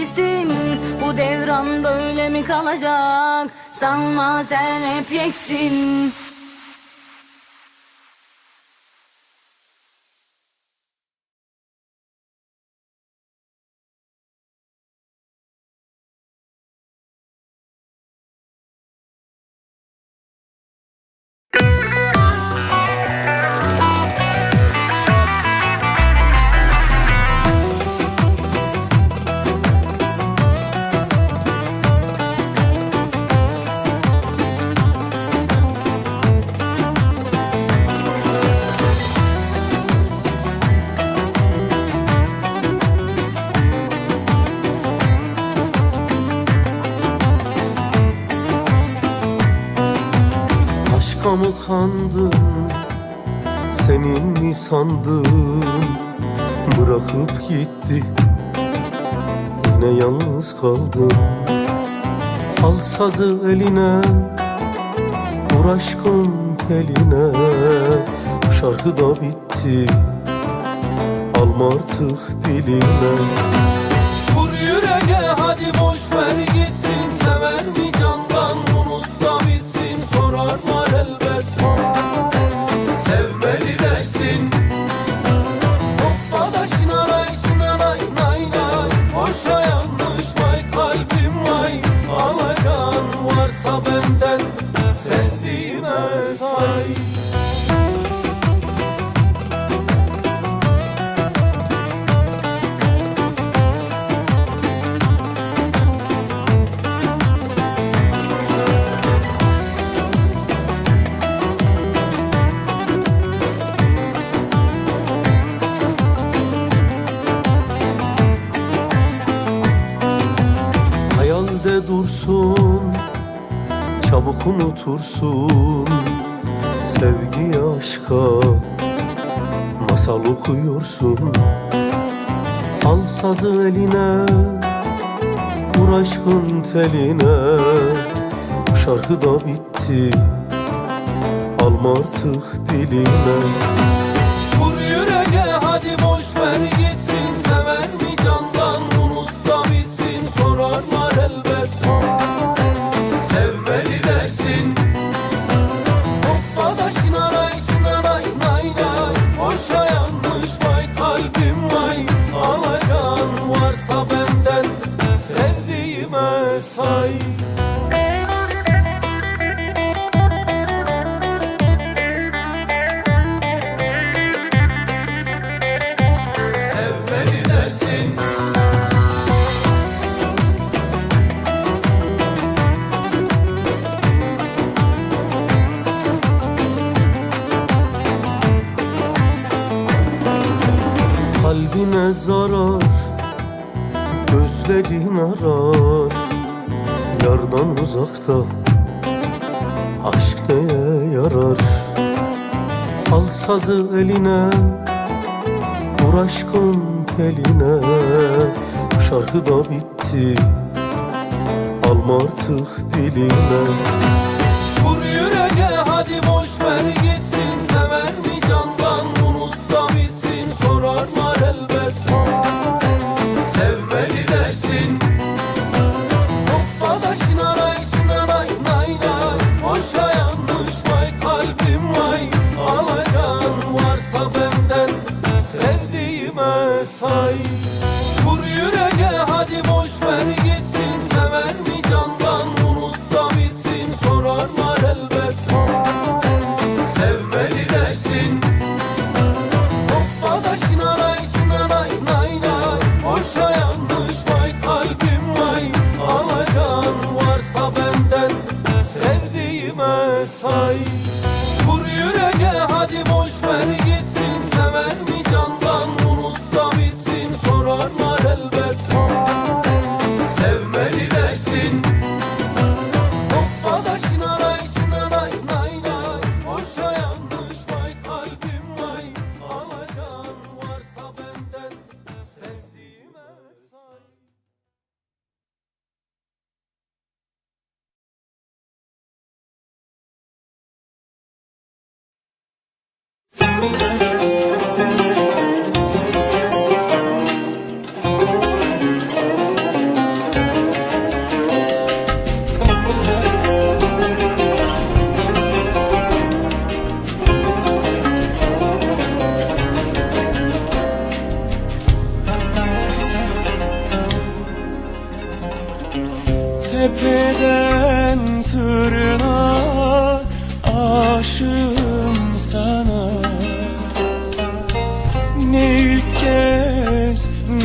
değilsin. Bu devran böyle mi kalacak? Sanma sen hep yeksin. Kandım Senin mi sandım Bırakıp gitti Yine yalnız kaldım. Al sazı eline Vur aşkın teline. Bu şarkı da bitti Alma artık diline. Vur yüreğe hadi boş Dursun Çabuk unutursun. Sevgi aşka Masal okuyorsun. Al sazı eline Vur aşkın teline. Bu şarkı da bitti Alma artık diline. Vur yüreğe hadi boş Uzakta Aşk neye yarar. Al sazı eline Vur aşkın teline. Bu şarkı da bitti Alma artık diline. Vur yüreğe hadi boş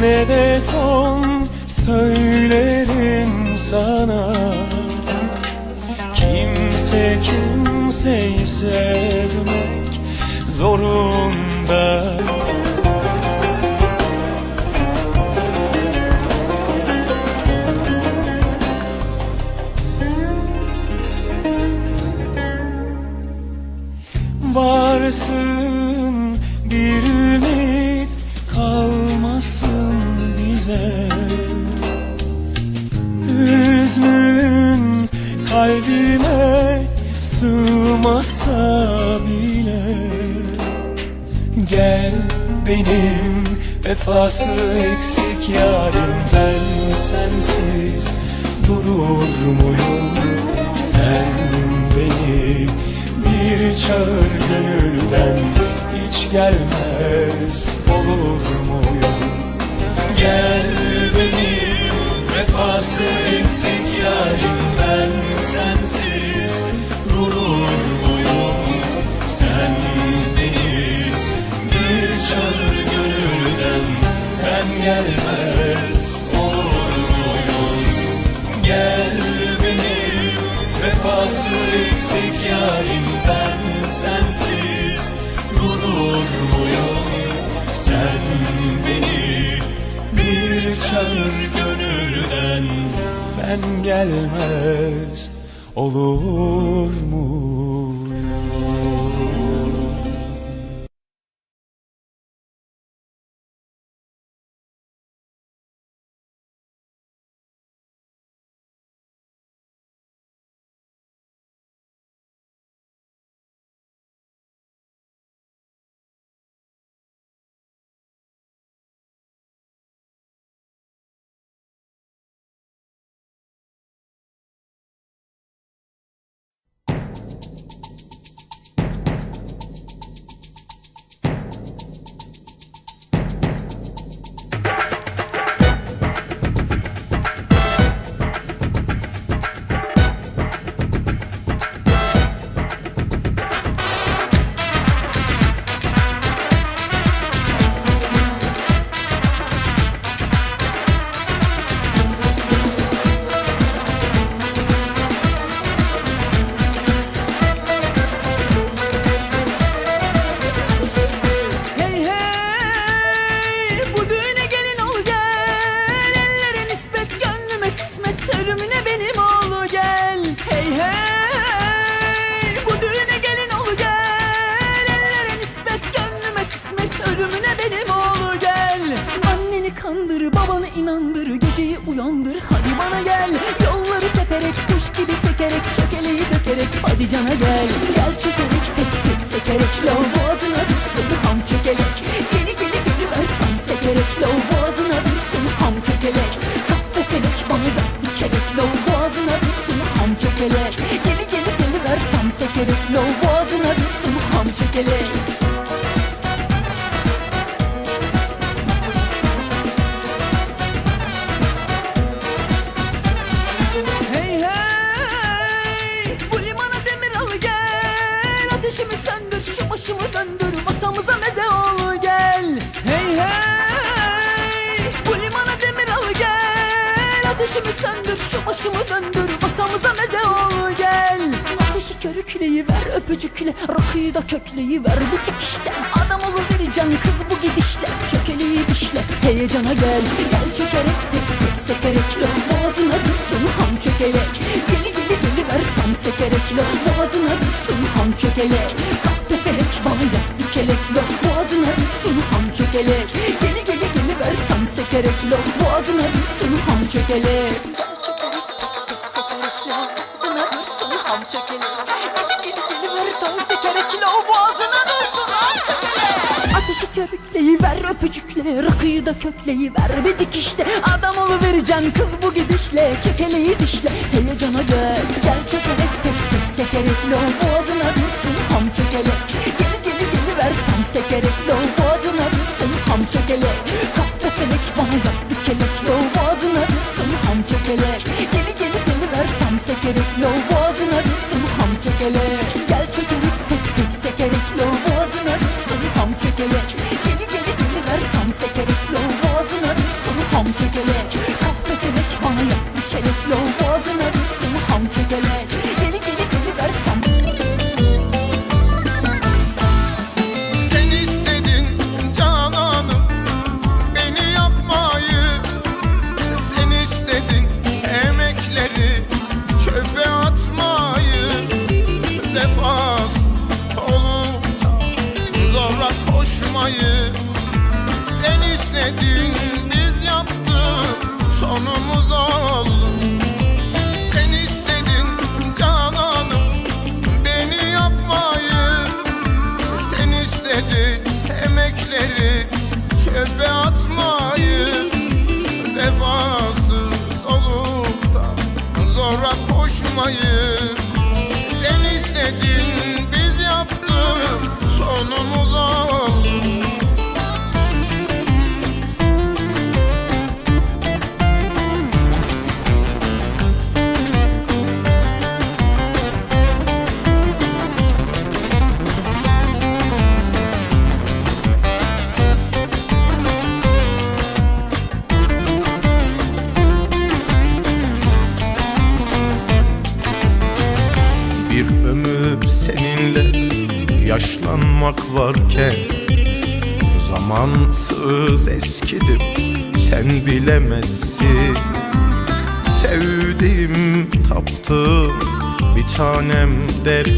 Ne de son söylerim sana. Kimse kimseyi sevmek zorunda kalbime sığmasa bile Gel benim vefası eksik yarim Ben sensiz durur muyum? Sen beni bir çağır gönülden Hiç gelmez olur muyum? Gel benim vefası eksik yarim Ben sensiz. Durur muyum Sen beni bir çağır gönülden Ben gelmez olur muyum Gel benim vefası eksik yarim Ben sensiz. Durur muyum Sen beni bir çağır gönülden Ben gelmez olur muyum sekerek lav boğazına düşsün ham çökelek Ateşi körükleyi ver öpücükle Rakıyı da kökleyi ver bu işte Adam vereceksin kız bu gidişle Çökeleyi dişle. Heyecana gel Gel çökerek tek tek sekerek lo. Boğazına düşsün ham çökelek. Geli geli geli ver tam sekerek lo. Boğazına düşsün ham çökelek. Kahpe felek bana yap dikelek lo. Boğazına düşsün ham çökelek. Geli geli geli ver tam sekerek lo. Boğazına düşsün ham çökelek ateşi köpükleyiver öpücükle Rakıyı da kökleyiver. Bir dikişte Adam vereceğim kız bu gidişle Çekeleyi dişle. Heyecana gel Gel çökelek tek tek sekerek lo Boğazına düşsün ham çökelek Geli geli geli ver tam sekerek lo Boğazına düşsün ham çökelek Kalk felek bana yap bir kelek Boğazına düşsün ham çökelek Geli geli geli ver tam sekerek lo Boğazına düşsün ham çökelek Gel çökelek tek tek sekerek lo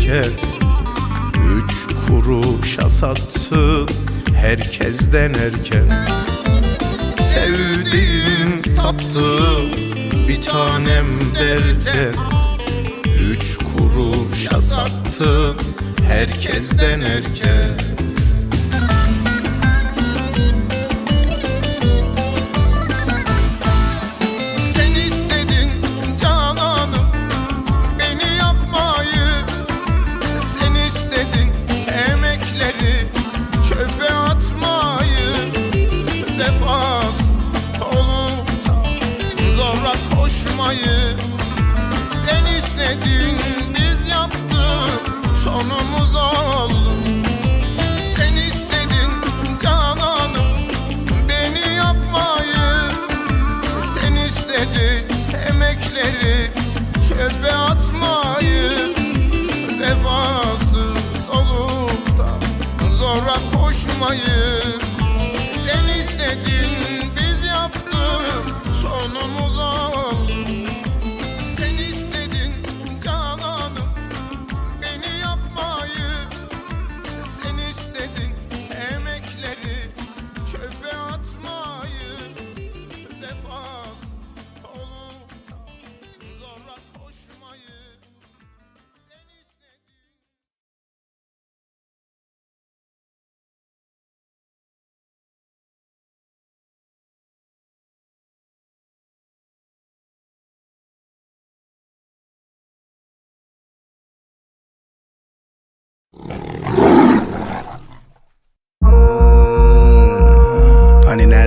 şeker Üç kuruşa sattın herkesten erken Sevdiğim taptım bir tanem derken Üç kuruşa sattın herkesten erken kavuşmayı Sen istedin biz yaptık sonumuz oldu. Sen istedin cananım beni yapmayı. Sen istedin emekleri çöpe atmayı. Vefasız olup da zora koşmayı.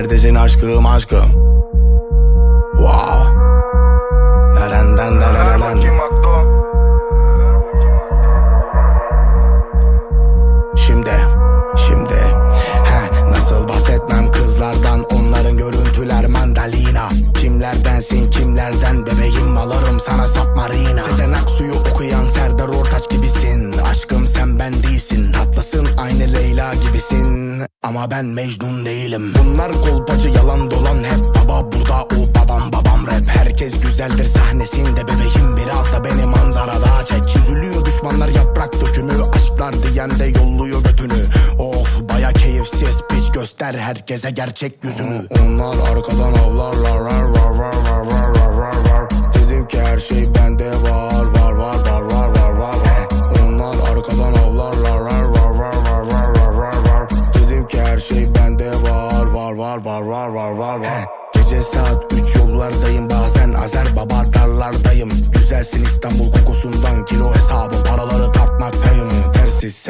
Neredesin aşkım aşkım? ama ben Mecnun değilim. Bunlar kolpacı yalan dolan hep baba. Burada o babam babam rap. Herkes güzeldir sahnesinde. Bebeğim biraz da beni manzara manzarada çek. Üzülüyor düşmanlar yaprak dökümü. Aşklar diyen de yolluyor götünü. Of baya keyifsiz piç göster herkese gerçek yüzünü. Onlar arkadan avlarlar rar rar rar rar.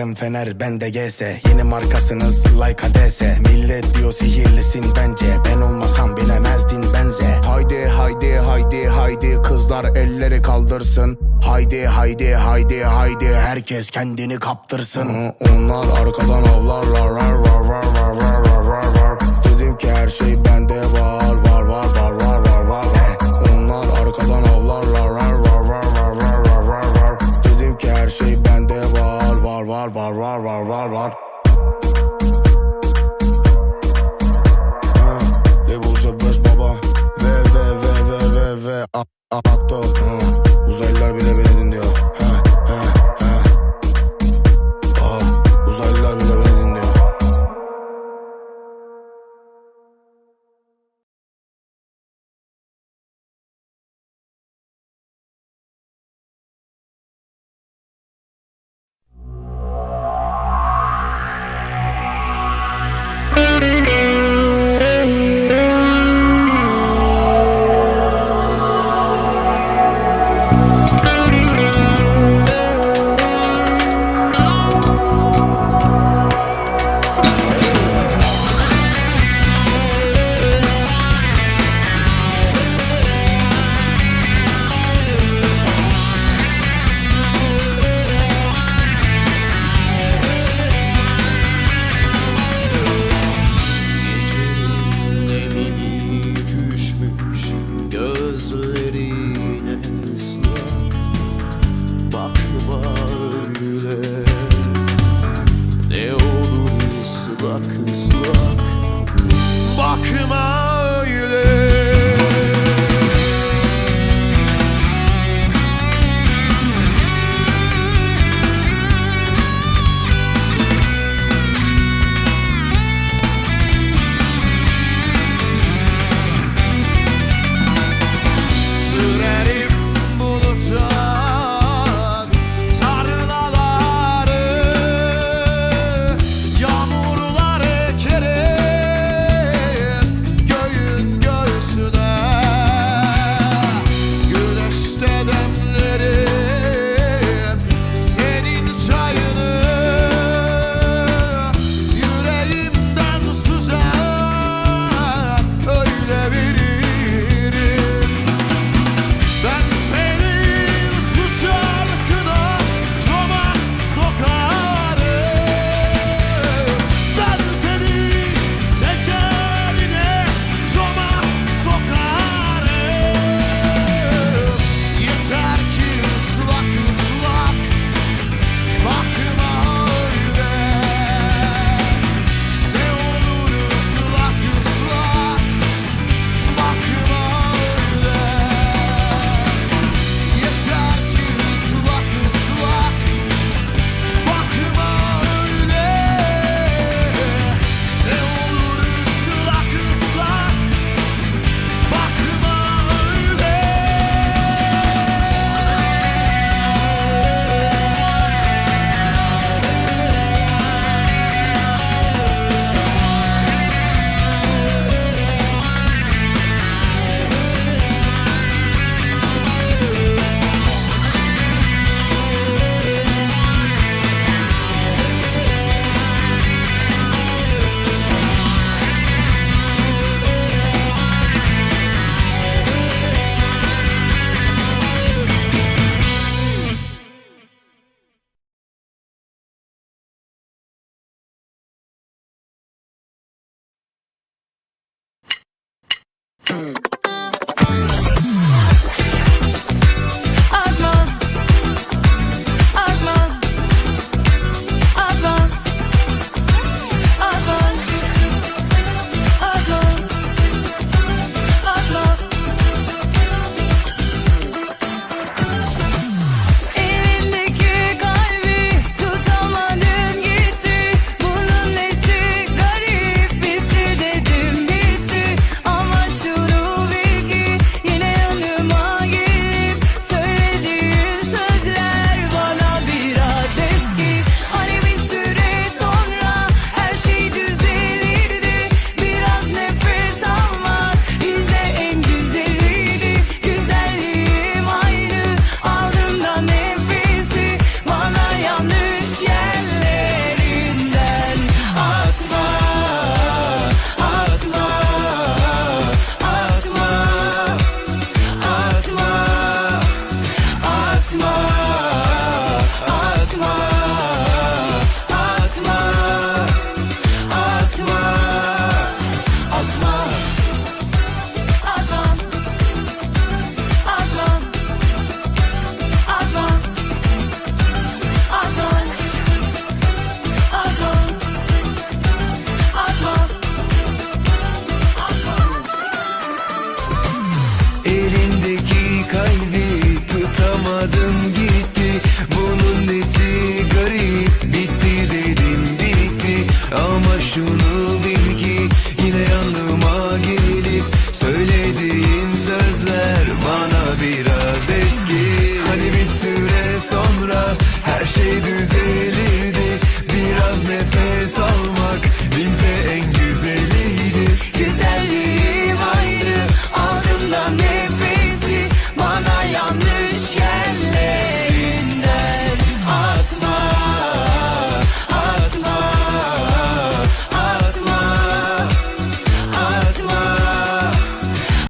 Sen Fener ben de GS Yeni markasınız like ADS Millet diyor sihirlisin bence. Ben olmasam bilemezdin benze. Haydi haydi haydi haydi Kızlar elleri kaldırsın. Haydi haydi haydi haydi Herkes kendini kaptırsın. Onlar arkadan avlar rar rar rar rar rar rar rar Dedim ki her şey ben